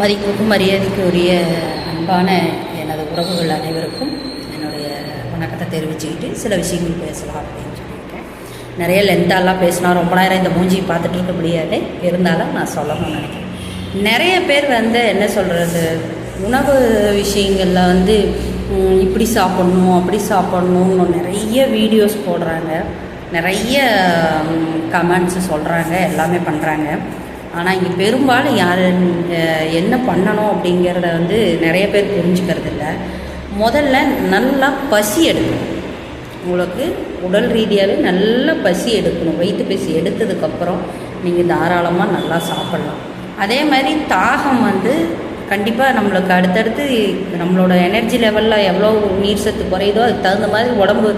மதிப்புக்கும் மரியாதைக்கு உரிய அன்பான எனது உறவுகள் அனைவருக்கும் என்னுடைய வணக்கத்தை தெரிவிச்சுக்கிட்டு சில விஷயங்கள் பேசலாம் அப்படின்னு சொல்லியிருக்கேன். நிறைய லென்த்தாலாம் பேசினா ரொம்ப நேரம் இந்த மூஞ்சியை பார்த்துட்டு இருக்க முடியாது. இருந்தாலும் நான் சொல்லணும்னு நினைக்கிறேன். நிறைய பேர் வந்து என்ன சொல்கிறது உணவு விஷயங்களில் வந்து இப்படி சாப்பிட்ணும் அப்படி சாப்பிட்ணுன்னு நிறைய வீடியோஸ் போடுறாங்க. நிறைய கமெண்ட்ஸ் சொல்கிறாங்க எல்லாமே பண்ணுறாங்க ஆனால் இங்கே பெரும்பாலும் யார் என்ன பண்ணணும் அப்படிங்கிறத வந்து நிறைய பேர் புரிஞ்சுக்கிறது இல்லை. முதல்ல நல்லா பசி எடுக்கணும். உங்களுக்கு உடல் ரீதியாகவே நல்லா பசி எடுக்கணும். வயிற்று பசி எடுத்ததுக்கப்புறம் நீங்கள் தாராளமாக நல்லா சாப்பிட்லாம். அதே மாதிரி தாகம் வந்து கண்டிப்பாக நம்மளுக்கு அடுத்தடுத்து நம்மளோட எனர்ஜி லெவலில் எவ்வளோ நீர் சத்து குறையுதோ அதுக்கு தகுந்த மாதிரி உடம்பு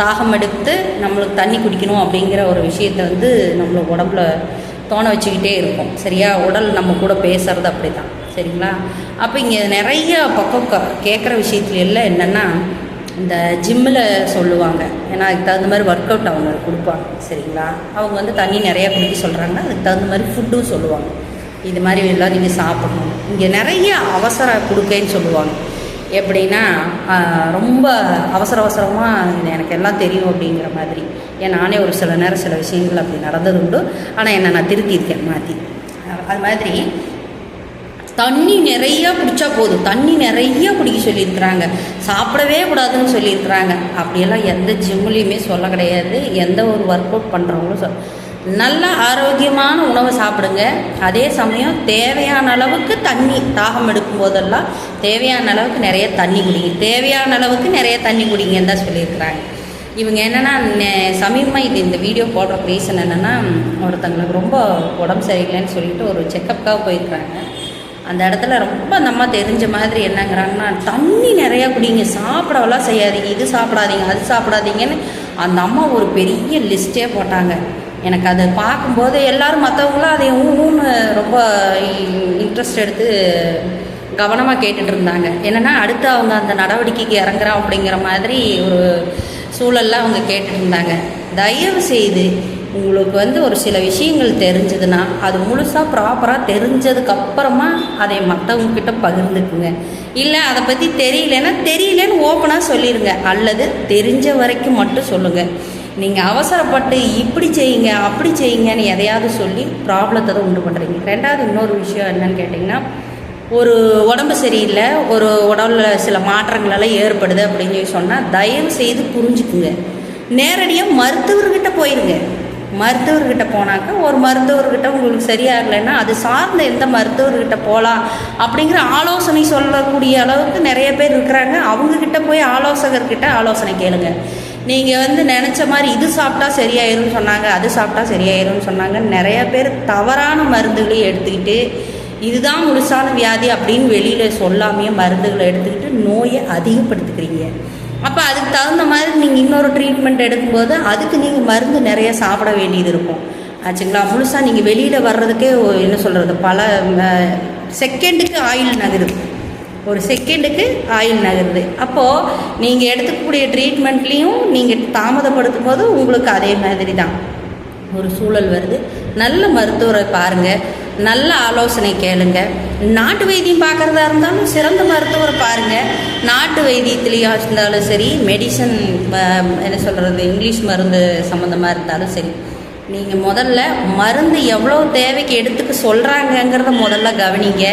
தாகம் எடுத்து நம்மளுக்கு தண்ணி குடிக்கணும் அப்படிங்கிற ஒரு விஷயத்தை வந்து நம்மள உடம்புல தோண வச்சுக்கிட்டே இருக்கும். சரியா? உடல் நம்ம கூட பேசுறது அப்படி தான் சரிங்களா? அப்போ இங்கே நிறைய பக்கம் க கேட்குற விஷயத்துல எல்லாம் என்னென்னா இந்த ஜிம்மில் சொல்லுவாங்க. ஏன்னா அதுக்கு தகுந்த மாதிரி ஒர்க் அவுட் அவங்க கொடுப்பாங்க. சரிங்களா? அவங்க வந்து தண்ணி நிறையா குடிக்க சொல்கிறாங்க அதுக்கு தகுந்த மாதிரி ஃபுட்டும் சொல்லுவாங்க. இது மாதிரி எல்லாம் நீங்கள் சாப்பிடணும். இங்கே நிறைய அவசரம் கொடுக்கேன்னு சொல்லுவாங்க. எப்படின்னா ரொம்ப அவசர அவசரமாக இது எனக்கு எல்லாம் தெரியும் அப்படிங்கிற மாதிரி. ஏன் நானே ஒரு சில நேரம் சில விஷயங்கள் அப்படி நடந்தது உண்டு ஆனால் என்னை நான் திருத்தியிருக்கேன் மாற்றி அது மாதிரி தண்ணி நிறையா குடித்தா போதும். தண்ணி நிறைய குடிக்க சொல்லியிருக்கிறாங்க. சாப்பிடவே கூடாதுன்னு சொல்லியிருக்கிறாங்க. அப்படியெல்லாம் எந்த ஜிம்லேயுமே சொல்ல கிடையாது. எந்த ஒரு ஒர்க் அவுட் பண்ணுறவங்களும் சொல் நல்ல ஆரோக்கியமான உணவை சாப்பிடுங்க. அதே சமயம் தேவையான அளவுக்கு தண்ணி தாகம் எடுக்கும் போதெல்லாம் தேவையான அளவுக்கு நிறைய தண்ணி குடிங்க. தேவையான அளவுக்கு நிறைய தண்ணி குடிங்கன்னு தான் சொல்லியிருக்கிறாங்க. இவங்க என்னென்னா சமீபமாக இது இந்த வீடியோ போடுற ரீசன் என்னென்னா ஒருத்தங்களுக்கு ரொம்ப உடம்பு சரியில்லைன்னு சொல்லிட்டு ஒரு செக்கப்புக்காக போயிருக்கிறாங்க. அந்த இடத்துல ரொம்ப அந்த அம்மா தெரிஞ்ச மாதிரி என்னங்கிறாங்கன்னா தண்ணி நிறையா குடிங்க சாப்பிடவெல்லாம் செய்யாதீங்க இது சாப்பிடாதீங்க அது சாப்பிடாதீங்கன்னு அந்த அம்மா ஒரு பெரிய லிஸ்ட்டே போட்டாங்க. எனக்கு அதை பார்க்கும்போது எல்லாரும் மற்றவங்களும் அதை ஊன்னு ரொம்ப இன்ட்ரெஸ்ட் எடுத்து கவனமாக கேட்டுட்டு இருந்தாங்க. என்னென்னா அடுத்து அவங்க அந்த நடவடிக்கைக்கு இறங்குறோம் அப்படிங்கிற மாதிரி ஒரு சூழலில் அவங்க கேட்டுட்டு இருந்தாங்க. தயவு செய்து உங்களுக்கு வந்து ஒரு சில விஷயங்கள் தெரிஞ்சதுன்னா அது முழுசாக ப்ராப்பராக தெரிஞ்சதுக்கப்புறமா அதை மற்றவங்கக்கிட்ட பகிர்ந்துக்குங்க. இல்லை அதை பற்றி தெரியலன்னா தெரியலன்னு ஓப்பனாக சொல்லிடுங்க அல்லது தெரிஞ்ச வரைக்கும் மட்டும் சொல்லுங்கள் நீங்கள் அவசரப்பட்டு இப்படி செய்யுங்க அப்படி செய்யுங்கன்னு எதையாவது சொல்லி ப்ராப்ளத்தை தான் உண்டு பண்ணுறீங்க ரெண்டாவது இன்னொரு விஷயம் என்னன்னு கேட்டிங்கன்னா ஒரு உடம்பு சரியில்லை ஒரு உடம்புல சில மாற்றங்களெல்லாம் ஏற்படுது அப்படின்னு சொல்லி சொன்னால் தயவு செய்து புரிஞ்சுக்குங்க. நேரடியாக மருத்துவர்கிட்ட போயிருங்க. மருத்துவர்கிட்ட போனாக்க ஒரு மருத்துவர்கிட்ட உங்களுக்கு சரியாகலைன்னா அது சார்ந்த எந்த மருத்துவர்கிட்ட போகலாம் அப்படிங்கிற ஆலோசனை சொல்லக்கூடிய அளவுக்கு நிறைய பேர் இருக்கிறாங்க. அவங்கக்கிட்ட போய் ஆலோசகர்கிட்ட ஆலோசனை கேளுங்க. நீங்கள் வந்து நினச்ச மாதிரி இது சாப்பிட்டா சரியாயிரும்னு சொன்னாங்க அது சாப்பிட்டா சரியாயிரும்னு சொன்னாங்க நிறைய பேர் தவறான மருந்துகளையும் எடுத்துக்கிட்டு இதுதான் முழுசான வியாதி அப்படின்னு வெளியில் சொல்லாமையே மருந்துகளை எடுத்துக்கிட்டு நோயை அதிகப்படுத்திக்கிறீங்க. அப்போ அதுக்கு தகுந்த மாதிரி நீங்கள் இன்னொரு ட்ரீட்மெண்ட் எடுக்கும்போது அதுக்கு நீங்கள் மருந்து நிறைய சாப்பிட வேண்டியது இருக்கும். ஆச்சுங்களா? முழுசாக நீங்கள் வெளியில் வர்றதுக்கே என்ன சொல்கிறது பல செகண்டுக்கு ஆயில் நகருது. ஒரு செகண்டுக்கு ஆயில் நகருது. அப்போது நீங்கள் எடுத்துக்கக்கூடிய ட்ரீட்மெண்ட்லேயும் நீங்கள் தாமதப்படுத்தும் போது உங்களுக்கு அதே மாதிரி தான் ஒரு சூழல் வருது. நல்ல மருத்துவரை பாருங்கள் நல்ல ஆலோசனை கேளுங்க. நாட்டு வைத்தியம் பார்க்குறதா இருந்தாலும் சிறந்த மருத்துவரை பாருங்கள் நாட்டு வைத்தியத்துலேயும் இருந்தாலும் சரி மெடிசன் என்ன சொல்கிறது இங்கிலீஷ் மருந்து சம்மந்தமாக இருந்தாலும் சரி நீங்கள் முதல்ல மருந்து எவ்வளோ தேவைக்கு எடுத்துக்க சொல்கிறாங்கங்கிறத முதல்ல கவனிங்க.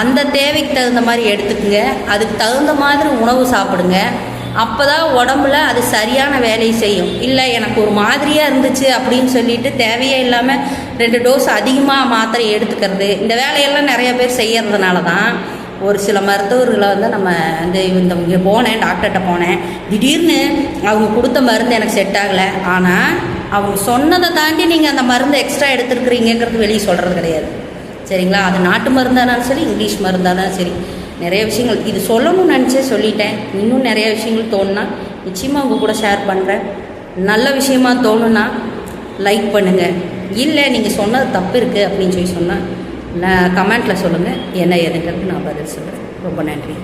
அந்த தேவைக்கு தகுந்த மாதிரி எடுத்துக்குங்க. அதுக்கு தகுந்த மாதிரி உணவு சாப்பிடுங்க. அப்போ தான் உடம்புல அது சரியான வேலையை செய்யும். இல்லை எனக்கு ஒரு மாதிரியாக இருந்துச்சு அப்படின்னு சொல்லிட்டு தேவையே இல்லாமல் ரெண்டு டோஸ் அதிகமாக மாத்திரை எடுத்துக்கிறது. இந்த வேலையெல்லாம் நிறைய பேர் செய்யறதுனால தான் ஒரு சில மருத்துவர்களை வந்து நம்ம இந்த இந்த இங்கே போனேன் டாக்டர்கிட்ட போனேன். திடீர்னு அவங்க கொடுத்த மருந்து எனக்கு செட் ஆகலை. ஆனால் அவங்க சொன்னதை தாண்டி நீங்கள் அந்த மருந்து எக்ஸ்ட்ரா எடுத்துருக்குறீங்கிறது வெளியே சொல்கிறது கிடையாது. சரிங்களா? அது நாட்டு மருந்தானாலும் சரி இங்கிலீஷ் மருந்தானாலும் சரி. நிறைய விஷயங்கள் இது சொல்லணும்னு நினச்சே சொல்லிட்டேன். இன்னும் நிறைய விஷயங்கள் தோணுனா நிச்சயமாக உங்கள் கூட ஷேர் பண்ணுறேன் நல்ல விஷயமா தோணுன்னா லைக் பண்ணுங்கள் இல்லை நீங்கள் சொன்னது தப்பு இருக்குது அப்படின்னு சொல்லி சொன்னால் நான் கமெண்ட்டில் சொல்லுங்கள் என்ன ஏதுங்கிறது நான் பதில் சொல்கிறேன் ரொம்ப நன்றி.